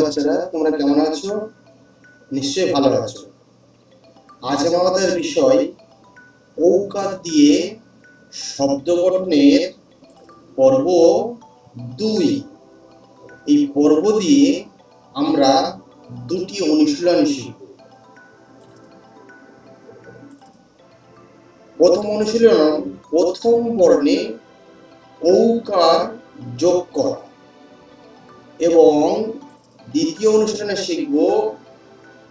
বাচ্চারা, তোমরা কেমন আছো? নিশ্চয়ই ভালো আছো। আজ আমাদের বিষয় ঔকার দিয়ে শব্দ গঠনের পর্ব দুই। এই পর্ব দিয়ে আমরা দুটি অনুশীলন শিখব। প্রথম অনুশীলন, প্রথম বর্ণে ঔকার যোগ করা এবং দ্বিতীয় অনুষ্ঠানে শিখব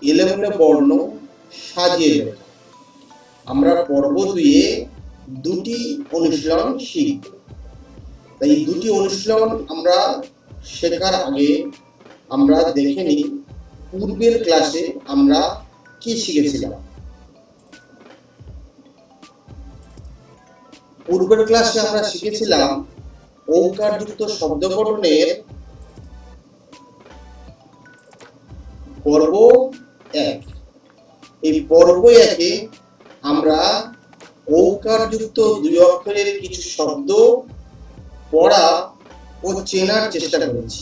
এলেমেলে বর্ণ সাজিয়ে আমরা পর্ব দুয়ে দুটি অনুশীলন শিখব। তাই দুটি অনুশীলন আমরা শেখার আগে আমরা দেখে নিই পূর্বের ক্লাসে আমরা কি শিখেছিলাম। পূর্বের ক্লাসে আমরা শিখেছিলাম ঔকারযুক্ত শব্দ গঠনের পর্ব এক। এই পর্ব একে আমরা ঔকারযুক্ত দুই অক্ষরের কিছু শব্দ পড়া ও চেনার চেষ্টা করেছি।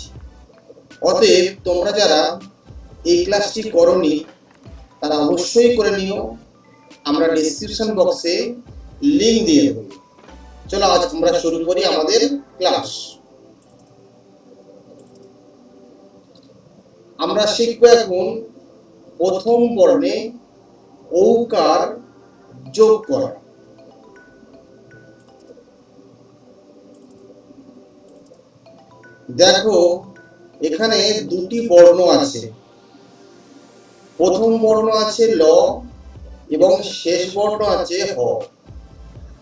অতএব তোমরা যারা এই ক্লাসটি করনি, তারা অবশ্যই করে নিও। আমরা ডেসক্রিপশন বক্সে লিংক দিয়ে দেবো। চলো আজ আমরা শুরু করি আমাদের ক্লাস আমরা শিখব এখন প্রথম বর্ণে ঔকার যোগ করা। দেখো, এখানে দুটি বর্ণ আছে। প্রথম বর্ণ আছে ল এবং শেষ বর্ণ আছে হ।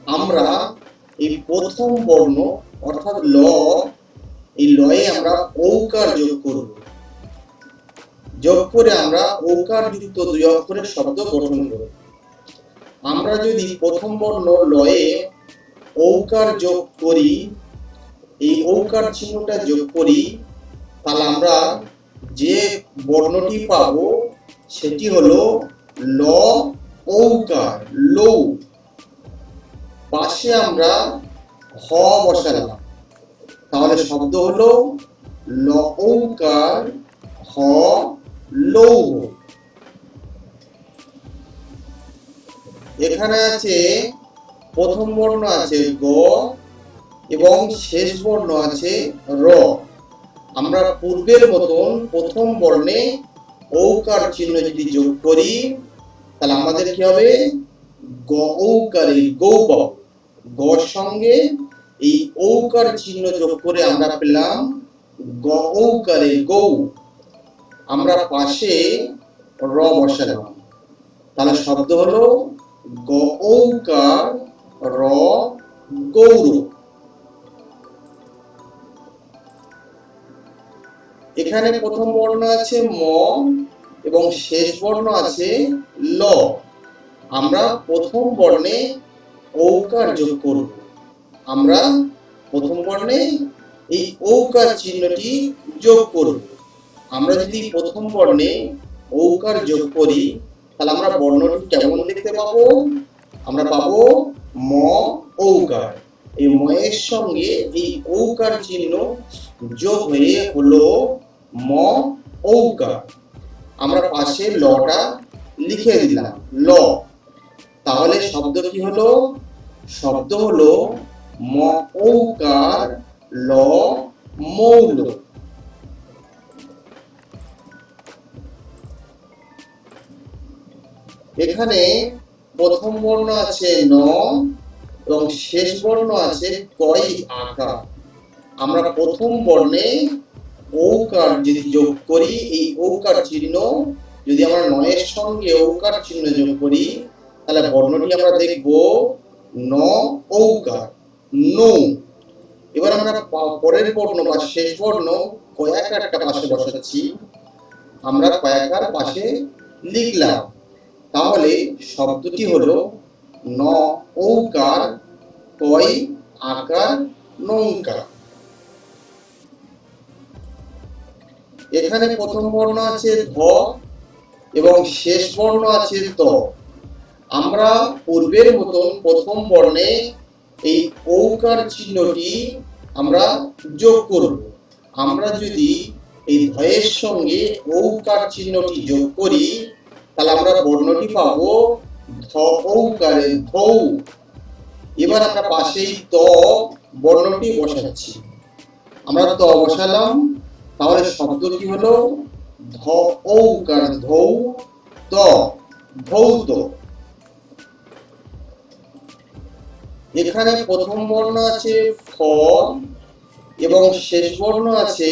আমরা এই প্রথম বর্ণ অর্থাৎ ল, এই লয়ে আমরা ঔকার যোগ করব। যোগ করে আমরা ঔকার যুক্ত দুই অক্ষরের শব্দ গঠন করব আমরা যদি প্রথম বর্ণ লয়ে ওকার যোগ করি, এই ঔকার চিহ্নটা যোগ করি, তাহলে আমরা যে বর্ণটি পাব, সেটি হলো ল ওকার লৌ। পাশে আমরা হ বসালাম। তাহলে শব্দ হলো ল ঔকার, হ লৌহ। এখানে আছে, প্রথম বর্ণ আছে গ এবং শেষ বর্ণ আছে র। আমরা পূর্বের মতন প্রথম বর্ণে ঔকার চিহ্ন যদি যোগ করি, তাহলে আমাদের কি হবে? গ ঔকারে গৌ পাবো গর সঙ্গে এই ঔকার চিহ্ন যোগ করে আমরা পেলাম গ ঔকারে গৌ। আমরা পাশে র বসালাম। তাহলে শব্দ হলো গ ঔকার র গৌর। এখানে প্রথম বর্ণ আছে ম এবং শেষ বর্ণ আছে ল। আমরা প্রথম বর্ণে ঔকার যোগ করব। আমরা প্রথম বর্ণে এই ঔকার চিহ্নটি যোগ করব। আমরা যদি প্রথম বর্ণে ঔকার যোগ করি, তাহলে আমরা বর্ণটি কেমন দেখতে পাবো? আমরা পাবো ম ঔকার। এই ময়ের সঙ্গে এই ঔকার চিহ্ন যোগ হয়ে হলো ম ঔকার। আমরা পাশে লটা লিখে দিলাম, ল। তাহলে শব্দ কি হলো? শব্দ হলো ম ঔকার, ল মৌল। এখানে প্রথম বর্ণ আছে ন এবং শেষ বর্ণ আছে কয় আকার আমরা প্রথম বর্ণে ঔকার যদি যোগ করি, এই ঔকার চিহ্ন যদি আমরা নয়ের সঙ্গে ঔকার চিহ্ন যোগ করি, তাহলে বর্ণটি আমরা দেখব ন ঔকার, নৌ। এবার আমরা পরের বর্ণ বা শেষ বর্ণ কয়াকারটা পাশে বসাচ্ছি। আমরা কয়াকার পাশে লিখলাম। তাহলে শব্দটি হলো ন ঔকার কয় আকার, নৌকার। এখানে প্রথম বর্ণ আছে ধ এবং শেষ বর্ণ আছে ত। আমরা পূর্বের মতন প্রথম বর্ণে এই ঔকার চিহ্নটি আমরা যোগ করব। আমরা যদি এই ধয়ের সঙ্গে ঔকার চিহ্নটি যোগ করি তাহলে আমরা বর্ণটি পাবো ধ। এবার আমরা পাশেই ত বর্ণটি বসাচ্ছি। আমরা ত বসালাম, তাহলে শব্দটি হলো ধ ঔকার ধৌ ত। ধৌত এখানে প্রথম বর্ণ আছে ফ এবং শেষ বর্ণ আছে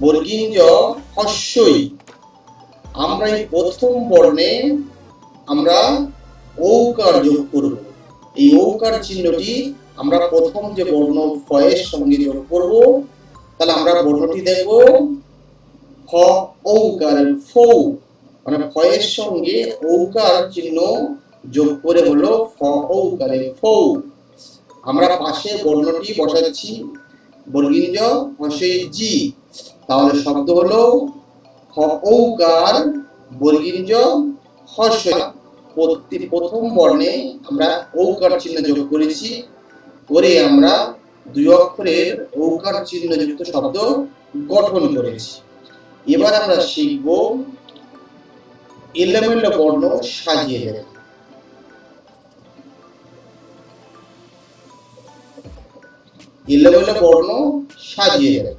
বর্গিঞ্জ হস্যই। আমরা এই প্রথম বর্ণে আমরা ঔকার যোগ করব। এই ঔকার চিহ্নটি আমরা প্রথম যে বর্ণ ফয়ের সঙ্গে যোগ করব, তাহলে আমরা বর্ণটি দেখব ফ ঔকার ফৌ মানে ফয়ের সঙ্গে ঔকার চিহ্ন যোগ করে হলো ফ ঔকারে ফৌ। আমরা পাশে বর্ণটি বসাচ্ছি। বর্গিঞ্জ হসে জি তাহলে শব্দ হলো ঔকার বর্গিঞ্জ হর্ষ প্রতি প্রথম বর্ণে আমরা ঔকার চিহ্ন যোগ করেছি। করে আমরা দুই অক্ষরের ঔকার চিহ্ন যুক্ত শব্দ গঠন করেছি। এবার আমরা শিখব এলোমেলো বর্ণ সাজিয়ে দেবে এলোমেলো বর্ণ সাজিয়ে দেবে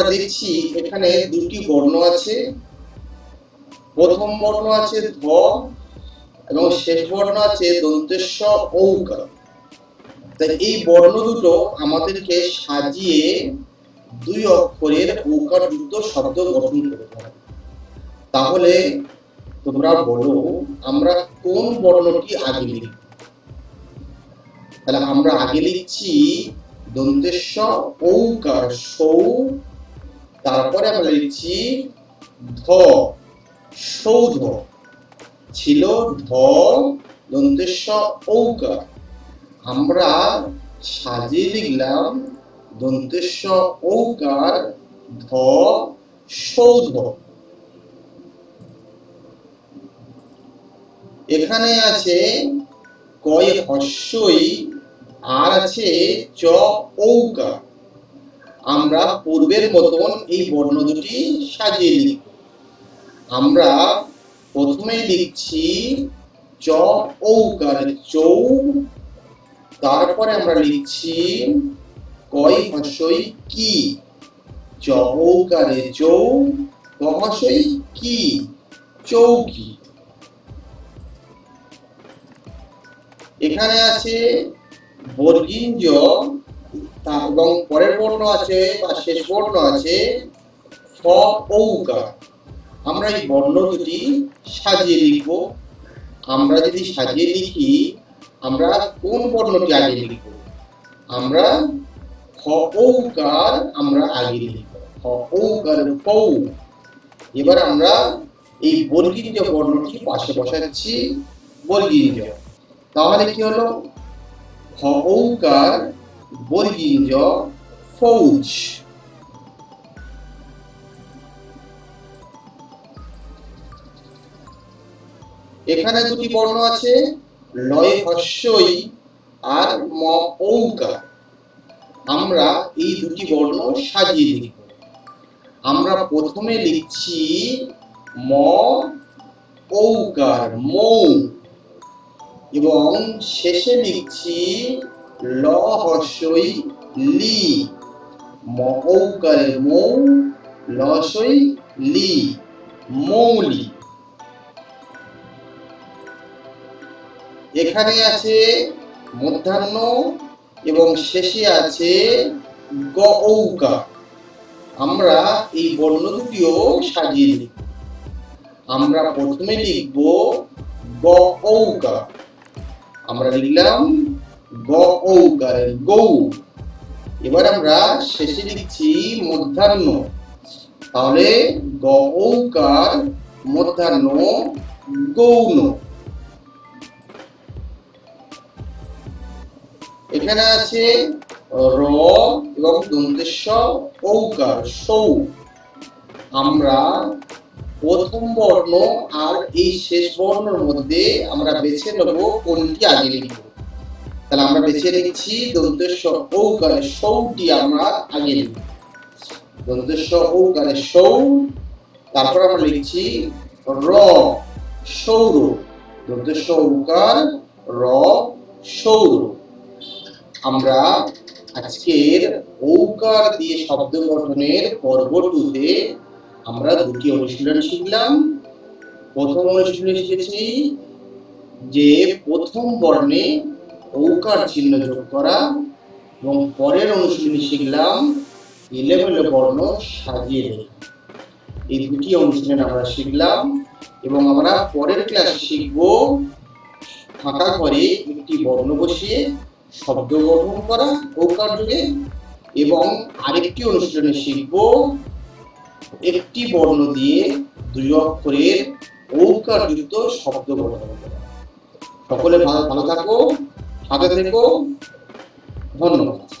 আমরা দেখছি এখানে দুটি বর্ণ আছে। প্রথম বর্ণ আছে ধ এবং শেষ বর্ণ আছে দন্তেশ্ব ঔকার। তাই এই বর্ণ দুটো আমাদেরকে সাজিয়ে দুই অক্ষরের ঔকার যুক্ত শব্দ গঠন করতে হবে। তাহলে তোমরা বলো, আমরা কোন বর্ণটি আগে লিখব? তাহলে আমরা আগে লিখছি দন্তেশ্ব ঔকার সৌ তারপরে আমরা লিখছি ধ। সৌধ ছিল ধ দন্তেশ্ব ঔকার। আমরা সাজিয়ে লিখলাম দন্তেশ্ব ঔকার, ধ, সৌধ। এখানে আছে কয় হস্যই আর আছে চ ঔকার। আমরা পূর্বের মতন এই বর্ণ দুটি সাজিয়ে লিখব। আমরা প্রথমে লিখছি চ ঔকার চৌ, তারপরে আমরা লিখছি কয় হস্যই কি। চ ঔকারে চৌ কহস্যই কি চৌকি এখানে আছে বর্গিন বর্গিঞ্জ তা- এবং পরের বর্ণ আছে, বা শেষ বর্ণ আছে ফ ঔকার আমরা এই বর্ণ দুটি সাজিয়ে লিখব। আমরা যদি সাজিয়ে লিখি, আমরা কোন বর্ণটি আগে লিখব? আমরা খ ঔকার আমরা আগে লিখব। খ ঔকার ফৌ এবার আমরা এই বর্গিঞ্জ বর্ণটি পাশে বসাচ্ছি বর্গিঞ্জ তাহলে কি হলো? হ ঔকার বর্গিঞ্জ ফৌজ। এখানে দুটি বর্ণ আছে, লয় হস্যই আর ম ঔকার আমরা এই দুটি বর্ণ সাজিয়ে লিখব আমরা প্রথমে লিখছি ম, ঔকার মৌ। এবং শেষে লিখছি ল হর্ষই লি। মৌকারে মৌ, লসই লি। মৌলি। এখানে আছে মধ্যাহ্ন এবং শেষে আছে গ ঔকা আমরা এই বর্ণ দুটিও সাজিয়ে লিখব আমরা প্রথমে লিখব গ ঔকা আমরা লিখলাম গ গৌ। এবার আমরা শেষে লিখছি মধ্যাহ্ন। তাহলে গ মধ্যাহ্ন, গৌণ। এখানে আছে র এবং দন্তেশ্ব ঔকার, সৌ। আমরা প্রথম বর্ণ আর এই শেষ বর্ণের মধ্যে আমরা বেছে নেব কোনটি আগে লিখব। তাহলে আমরা বেছে নিচ্ছি দন্তেশ্ব ঔকারে সৌটি আমরা আগে লিখব দন্তেশ্ব ঔকারে সৌ তারপর আমরা লিখছি র সৌর। দন্তেশ্ব ঔকার র সৌর। আমরা আজকের ঔকার দিয়ে শব্দ গঠনের পর্ব টুতে আমরা দুটি অনুশীলন শিখলাম। প্রথম অনুশীলনে শিখেছি যে প্রথম বর্ণে ঔকার চিহ্ন যোগ করা এবং পরের অনুশীলনী শিখলাম এলেমেলো বর্ণ সাজিয়ে লেখা এই দুটি অনুশীলন আমরা শিখলাম এবং আমরা পরের ক্লাসে শিখব ফাঁকা করে একটি বর্ণ বসিয়ে শব্দ গঠন করা ঔকার যুগে এবং আরেকটি অনুশীলনে শিখব একটি বর্ণ দিয়ে দুই অক্ষরের ঔকার যুক্ত শব্দ গঠন করা। সকলে ভালো ভালো থাকো। সাথে থেকো ধন্যবাদ।